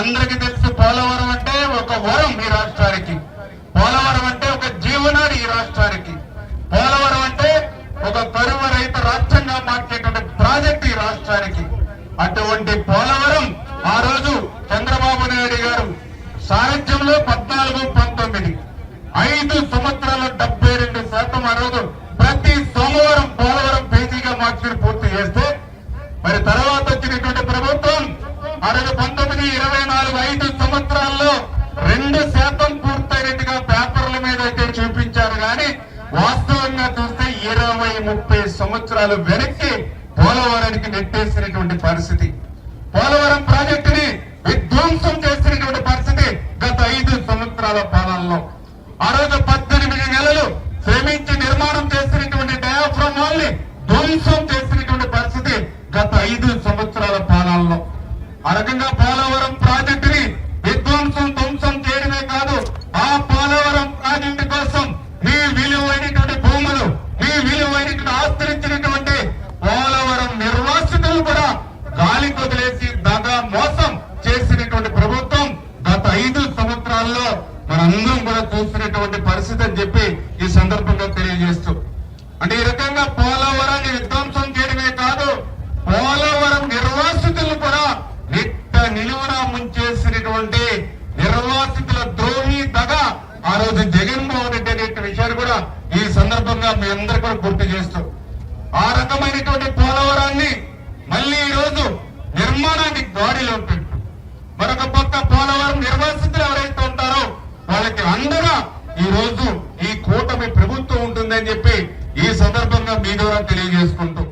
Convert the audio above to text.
మనందరికీ తెలుసు పోలవరం అంటే ఒక వరం ఈ రాష్ట్రానికి. పోలవరం అంటే ఒక జీవనాడి ఈ రాష్ట్రానికి. పోలవరం అంటే ఒక కరువు రహిత రాష్ట్రంగా మార్చేటువంటి ప్రాజెక్ట్ ఈ రాష్ట్రానికి. అటువంటి పోలవరం ఆ రోజు చంద్రబాబు నాయుడు గారు సాహిత్యంలో పద్నాలుగు పంతొమ్మిది ఐదు సంవత్సరాల డెబ్బై రెండు శాతం ఆ రోజు కానీ వాస్తవంగా చూస్తే ఇరవై ముప్పై సంవత్సరాలు వెనక్కి పోలవరానికి నెట్టేసినటువంటి పరిస్థితి. పోలవరం ప్రాజెక్టుని విధ్వంసం చేసినటువంటి పరిస్థితి గత ఐదు సంవత్సరాల పాలనలో. ఆ రోజు పద్దెనిమిది నెలలు శ్రమించి నిర్మాణం చేసినటువంటి డయాఫ్రమ్ వాళ్ళని ధ్వంసం చేసినటువంటి పరిస్థితి గత ఐదు సంవత్సరాల పాలనలో. ఆ రకంగా పోలవరం ప్రాజెక్టుని విధ్వంసం ధ్వంసం చేయడమే కాదు ఆ పోలవరం ప్రాజెక్టు కోసం మీ విలువైనటువంటి భూములు మీ ఇక్కడ ఆశ్రయించినటువంటి పోలవరం నిర్వాసితులు కూడా గాలికొదిలేసి దగా మోసం చేసినటువంటి ప్రభుత్వం గత ఐదు సంవత్సరాల్లో మనందరం కూడా చూసినటువంటి పరిస్థితి అని చెప్పి ఈ సందర్భంగా తెలియజేస్తూ. అంటే ఈ రకంగా పోలవరాన్ని విధ్వంసం చేయడమే కాదు పోలవరం నిర్వాసితులు కూడా నిట్ట నిలువున ముంచేసినటువంటి నిర్వాసితుల ద్రోహి దగ ఆ రోజు జగన్మోహన్ రెడ్డి అనే విషయాన్ని కూడా ఈ సందర్భంగా మీ అందరు కూడా గుర్తు చేస్తూ ఆ రకమైనటువంటి పోలవరాన్ని మళ్ళీ ఈ రోజు నిర్మాణానికి గాడిలో పెట్టు. మరొక పక్క పోలవరం నిర్వాసితులు ఎవరైతే ఉంటారో వాళ్ళకి అందరూ ఈ రోజు ఈ కూటమి ప్రభుత్వం ఉంటుందని చెప్పి ఈ సందర్భంగా మీ ద్వారా తెలియజేసుకుంటూ